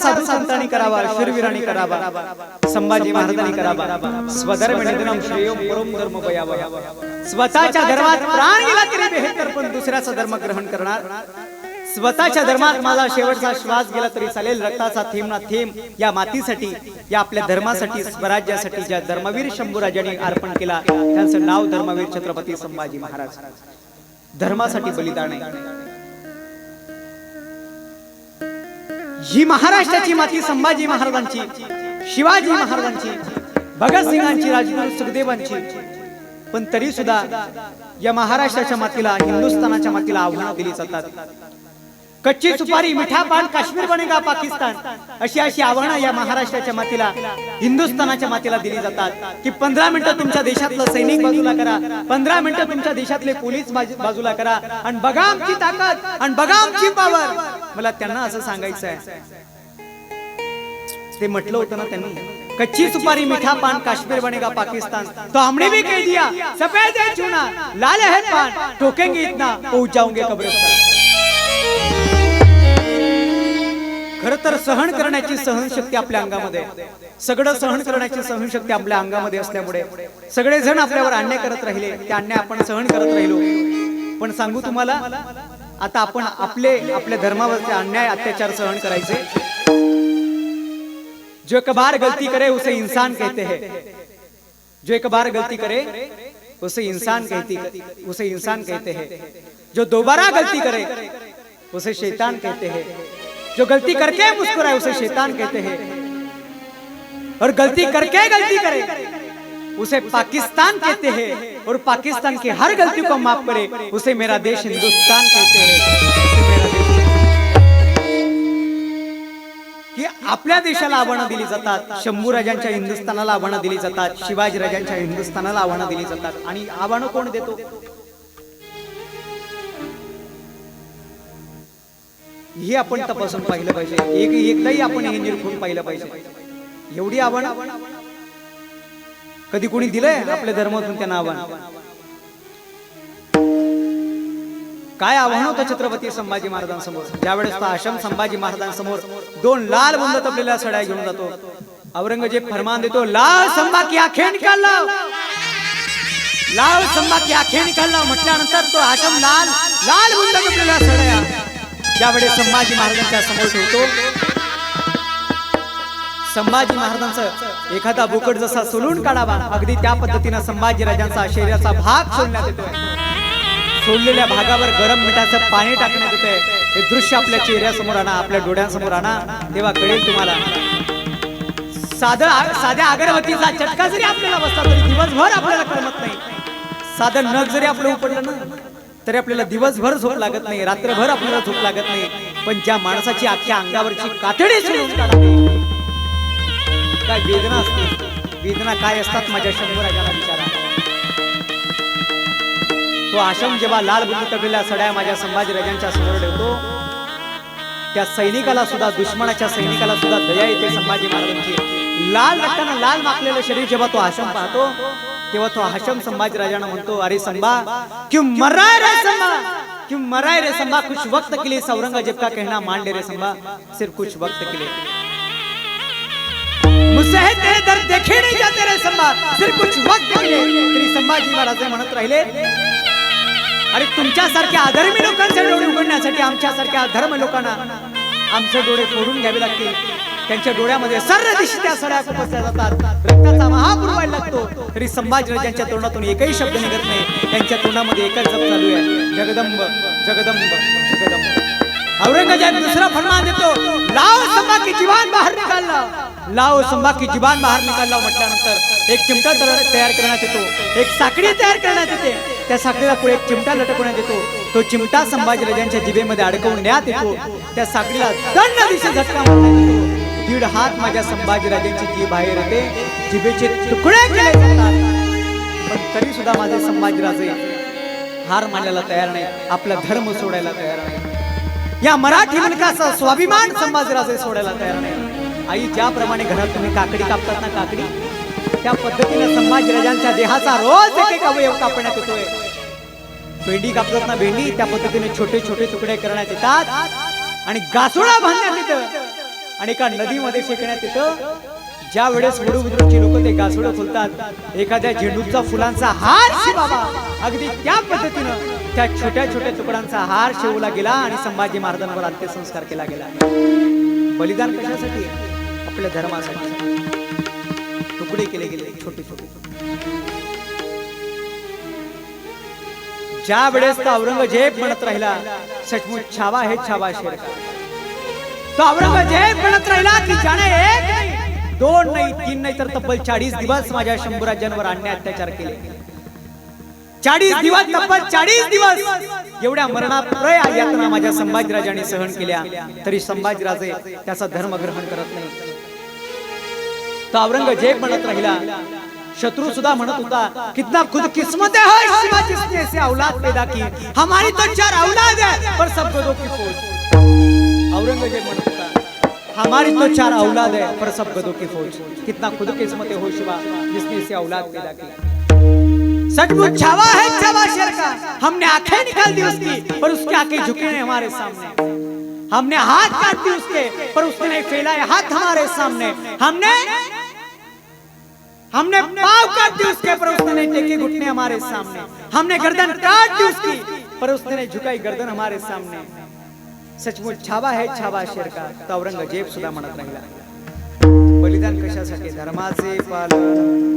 साधू संतांनी करावा शूरवीरांनी करावा संभाजी महाराजांनी करावा स्वधर्म निधनम श्रेयो परम धर्म बयावा स्वतःच्या धर्मात प्राण गेला तरी बेहतर पण दुसऱ्याचा धर्म ग्रहण करणार. स्वतःच्या धर्मात माझा शेवटचा श्वास गेला तरी चालेल. रक्ताचा थेंब ना थेंब या मातीसाठी या आपल्या धर्मासाठी स्वराज्यासाठी ज्या धर्मवीर शंभूराजांनी अर्पण केला त्यांचं नाव धर्मवीर छत्रपती संभाजी महाराज. धर्मासाठी बलिदान आहे. ही महाराष्ट्राची माती संभाजी महाराजांची शिवाजी महाराजांची भगतसिंगांची राजगुरू सुखदेवांची. पण तरी सुद्धा या महाराष्ट्राच्या मातीला हिंदुस्थानाच्या मातीला आव्हानं दिली जातात. कच्ची सुपारी मिठा पान काश्मीर बनेगा पाकिस्तान. अशी अशी आव्हानं या महाराष्ट्राच्या मातीला हिंदुस्थानाच्या मातीला दिली जातात. की पंधरा मिनिटं तुमच्या देशातलं सैनिक बाजूला करा. पंधरा मिनिटं तुमच्या देशातले पोलीस बाजू- बाजूला करा. आणि बघा आमची ताकद आणि बघा आमची पावर मला त्यांना असं सांगायचं आहे. ते म्हटलं होतं ना त्यांनी कच्ची सुपारी मिठा पान काश्मीर बनेगा पाकिस्तान. तो हमने भी कह दिया सफेद है चूना लाल है पान ठोकेंगे इतना पहुंच जाओगे कब्रिस्तान. खर तर सहन करण्याची सहनशक्ती आपल्या अंगामध्ये. सगळं सहन करण्याची सहनशक्ती आपल्या अंगामध्ये असल्यामुळे सगळे जण आपल्यावर अन्याय करत राहिले ते अन्याय आपण सहन करत राहिलो. पण सांगू तुम्हाला आता आपण आपले आपल्या धर्मावरचे अन्याय अत्याचार सहन करायचे. जो एक बार गलती करे उसे इंसान कहते हैं. जो एक बार गलती करे उसे इंसान कहती उसे इंसान कहते हैं. जो दोबारा गलती करे उसे शैतान कहते हैं. जो गलती करके मुस्कुराए उसे शैतान कहते हैं। और गलती करके गलती करे। उसे पाकिस्तान कहते हैं। और पाकिस्तान की हर गलती को माफ करे। उसे मेरा देश हिंदुस्तान कहते हैं। की आपल्या देशाला आव्हानं दिली जातात शंभू राजांच्या हिंदुस्थानाला आव्हानं दिली जातात शिवाजी राजांच्या हिंदुस्थानाला आव्हानं दिली जातात. आणि आव्हानं कोण देतो? हे आपण तपासून पाहिलं पाहिजे. एक एकदाही आपण हे निरखून पाहिलं पाहिजे. एवढी आव्हान कधी कोणी दिलंय? आपल्या धर्मातून त्यांना आव्हान. काय आव्हान होतं छत्रपती संभाजी महाराजांसमोर? ज्यावेळेस तो आश्रम संभाजी महाराजांसमोर दोन लाल बंद तपलेल्या सड्या घेऊन जातो. औरंगजेब फरमान देतो लाल संभा की आखे निकाल लाल संभा की आखे निकाल म्हटल्यानंतर तो आश्रम लाल लाल बंद तपलेल्या ज्यावेळेस संभाजी महाराजांच्या समोर ठेवतो. संभाजी महाराजांचं एखादा बुकट जसा सोलून काढावा अगदी त्या पद्धतीनं संभाजी राजांचा शरीराचा भाग सोडण्यात येतोय. सोडलेल्या भागावर गरम मिठाचं पाणी टाकण्यात येतंय. हे दृश्य आपल्या चेहऱ्यासमोर आणा आपल्या डोळ्यांसमोर आणा. तेव्हा कळेल तुम्हाला. साधं साध्या अगरबत्तीचा चटका जरी आपल्याला बसला तरी दिवसभर आपल्याला करमत नाही. साधं नग जरी आपलं उपडलं ना तरी आपल्याला दिवसभर झोप लागत नाही रात्रभर आपल्याला झोप लागत नाही. पण ज्या माणसाची अख्ख्या अंगावरची कातडी सोडून काय वेदना असते. वेदना काय असतात माझ्या शंभराजाला विचारा. तो आश्रम जेव्हा लाल बुद्ध तबलेल्या सड्या माझ्या संभाजी राजांच्या समोर ठेवतो त्या सैनिकाला सुद्धा दुश्मनाच्या सैनिकाला सुद्धा दया येते संभाजी महाराजांची. लाल रक्तानं लाल माखलेलं शरीर जेव्हा तो आश्रम पाहतो तेव्हा तो आश्रम संभाजी राजांना म्हणतो अरे संभा क्यों मरा रे संभा? क्यों मरा रे संभा? कुछ वक्त के लिए औरंगजेब का कहना मान ले रे संभा सिर्फ कुछ वक्त के लिए. मुझसे तेरे दर्द देखे नहीं जाते रे संभा सिर्फ कुछ वक्त के लिए। तरी संभाजी महाराज म्हणत राहिले अरे तुमच्यासारख्या अधर्मी लोकांचे डोळे उघडण्यासाठी आमच्यासारख्या अधर्म लोकांना आमचे डोळे फोडून घ्यावे लागतील. त्यांच्या डोळ्यामध्ये सर्व दिशी त्या सड्या खुपसल्या जातात. रक्ताचा महापूर व्हायला लागतो. तरी संभाजीराजांच्या तोंडातून एकही शब्द निघत नाही. त्यांच्या तोंडामध्ये एकच जप चालू आहे. जगदंब जगदंब जगदंब. औरंगजेब दुसरा फरमान देतो. लाव संभा की जीवान बाहेर निकाल लाव संभाकी संभा की जीवान बाहेर निकाल म्हटल्यानंतर एक चिमटा तयार करण्यात येतो. एक साखळी तयार करण्यात येते. त्या साखळीला पुढे एक चिमटा लटकवण्यात येतो. तो चिमटा संभाजीराजांच्या जिभेमध्ये अडकवण्यात येतो. त्या साखळीला दंड दिशे झटका येतो. दीड हात माझ्या संभाजीराजांची जी बाहेर येते जिभेचे तुकडे केले जातात पण तरी सुद्धा माझे संभाजीराजे हार मानायला तयार नाही आपला धर्म सोडायला तयार नाही या मराठी मुलकाचा स्वाभिमान संभाजीराजे सोडायला तयार नाही आई ज्याप्रमाणे घरात तुम्ही काकडी कापतात ना काकडी त्या पद्धतीने संभाजीराजांच्या देहाचा रोज एक एक अवयव कापण्यात येतोय भेंडी कापतात ना भेंडी त्या पद्धतीने छोटे छोटे तुकडे करण्यात येतात आणि गासुळा बांधण्यात येतं आणि एका नदीमध्ये फेकण्यात येतं. ज्या वेळेस वडू लोक ते गासोड फुलतात एखाद्या झेंडूचा फुलांचा हार शिवावा अगदी त्या पद्धतीनं त्या छोट्या छोट्या तुकडांचा हार शिवला गेला आणि संभाजी महाराजांवर अंत्यसंस्कार केला गेला. बलिदान कशासाठी? आपल्या धर्मासाठी. तुकडे केले गेले छोटे छोटे ज्या वेळेस तो औरंगजेब म्हणत राहिला सचमुच छावा हे छावा शेर. तो औरंगजेब म्हणत राहिला की ज्याने एक नाही. दोन नाही तीन नाही तर तब्बल चाळीस दिवस माझ्या शंभू राज्यांवर अन्याय अत्याचार केले. चाळीस दिवस तब्बल चाळीस दिवस एवढ्या मरणाप्रय यातना माझ्या संभाजीराजाने सहन केल्या. तरी संभाजीराजे त्याचा धर्म ग्रहण करत नाही. तो औरंगजेब म्हणत राहिला शत्रु सुद्धा म्हणत होता कितना खुद किस्मत है हर शिवा जिसने ऐसे औलाद पैदा की. हमारी तो चार औलाद है पर सब गदों की फौज औरंगज़ेब म्हणत हमारी तो चार औलाद है, पर सब गदों की फौज। कितना खुद किस्मत है हो शिवा, जिसने ऐसे औलाद पैदा की सचमुच छावा है छावा शेर का। हमने आँखें निकाल दी उसकी, पर उसकी आँखें झुकी नहीं हमारे सामने। हमने हाथ काट दिए उसके, पर उसने नहीं फैलाए हाथ हमारे सामने। हमने हमने पाव काट दी उसके, पर उसने नहीं टेके घुटने हमारे सामने। हमने गर्दन काट दी उसकी, पर उसने नहीं झुकाई गर्दन हमारे सामने। सचमुच छावा है छावा शेर का। तो औरंगजेब सुद्धा म्हणत राहिला। बलिदान कशासाठी? धर्माचे पालन।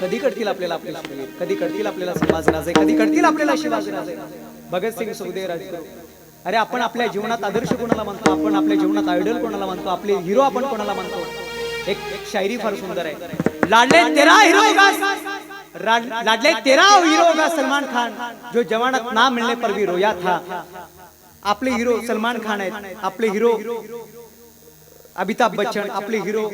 कधी करतील आपल्याला आपले कधी करतील आपल्याला संभाजीराजे कधी करतील आपल्याला शिवाजीराजे भगतसिंग सुखदेव राजगुरू। अरे आपण आपल्या जीवनात आदर्श कोणाला म्हणतो? आपण आपल्या जीवनात आयडल कोणाला म्हणतो? आपले हिरो आपण कोणाला म्हणतो? एक शायरी फार सुंदर आहे. लाडले तेरा हिरो लाडले तेरा हिरो होगा सलमान खान? जो जवानात ना मिलने पर भी रोया था। आपले हिरो सलमान खान आहेत आपले हिरो अमिताभ बच्चन आपले हिरो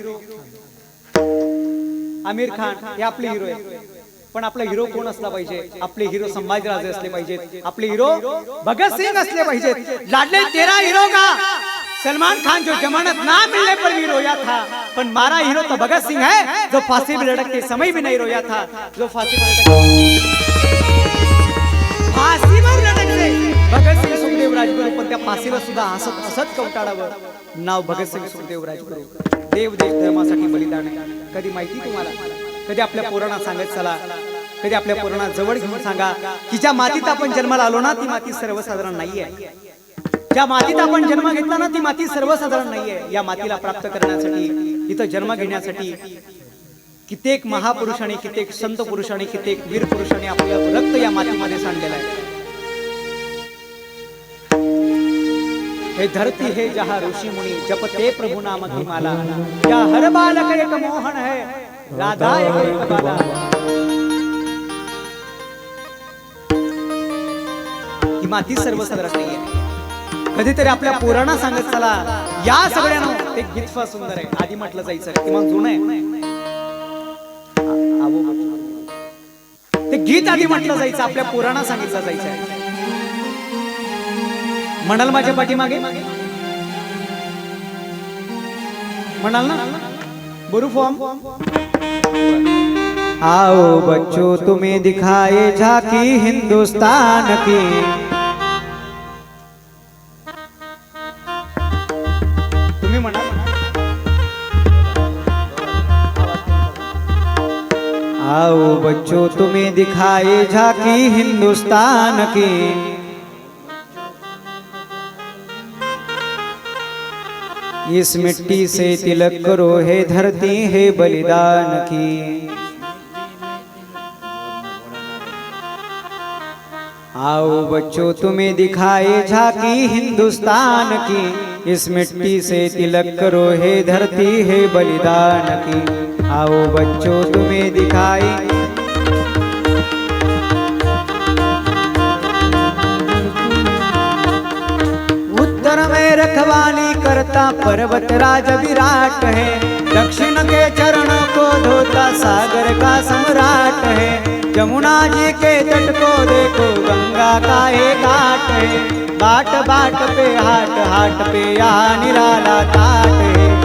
आमिर खान हे आपले हिरो आहेत पण आपला हिरो कोण असला पाहिजे आपले हिरो संभाजीराजे असले पाहिजेत आपले हिरो भगत सिंग असले पाहिजेत लाडले तेरा हिरो का सलमान खान जो जमानत ना मिलने पर भी रोया था पण मारा हीरो तो भगत सिंह है जो फांसी में लटकते समय भी नहीं रोया था जो फांसी में लटक सुद्धा हसत हसत कवटाळावं नाव भगतसिंग सुखदेव राजगुरू. देव देश धर्मासाठी बलिदान. कधी माहिती तुम्हाला? कधी आपल्या पोरांना सांगत चला. कधी आपल्या पोरांना जवळ घेऊन सांगा की ज्या मातीत आपण जन्माला आलो ना ती माती सर्वसाधारण नाहीये. ज्या मातीत आपण जन्म घेतला ना ती माती सर्वसाधारण नाहीये. या मातीला प्राप्त करण्यासाठी इथं जन्म घेण्यासाठी कित्येक महापुरुषांनी कित्येक संत पुरुषांनी कित्येक वीर पुरुषांनी आपलं रक्त या मातीमध्ये सांडलेलं आहे. हे धरती हे जहा ऋषी मुनी जपते प्रभु नाम की माला या हर बालक एक मोहन है राधा एक एक बाला। ही माती सर्वसाधारण नाहीये। कधीतरी आपल्या पुराणा सांगत चला या सगळ्यांना ते गीत फार सुंदर आहे. आधी म्हटलं जायचं किंवा जुनं आहे. ते गीत आधी म्हटलं जायचं आपल्या पुराणा सांगितलं जायचं आहे. म्हणाल माझ्या पाठीमागे? म्हणाल ना? बरू फॉर्म आओ बच्चों तुम्हें दिखाए झाकी हिंदुस्तान की। तुम्ही म्हणा आओ बच्चों तुम्हें दिखाए झाकी हिंदुस्तान की। इस मिट्टी से तिलक करो, है धरती, है बलिदान की। आओ बच्चों, तुम्हें दिखाए झाकी हिंदुस्तान की। इस मिट्टी से तिलक करो, है धरती, है बलिदान की। आओ बच्चों, तुम्हें दिखाए। उत्तर में रखवाली धोता पर्वत राज विराट है। दक्षिण के चरणों को धोता सागर का सम्राट है। जमुना जी के तट को देखो गंगा का एक घाट है। बाट बाट पे हाट हाट पे यहाँ निराला ताट है।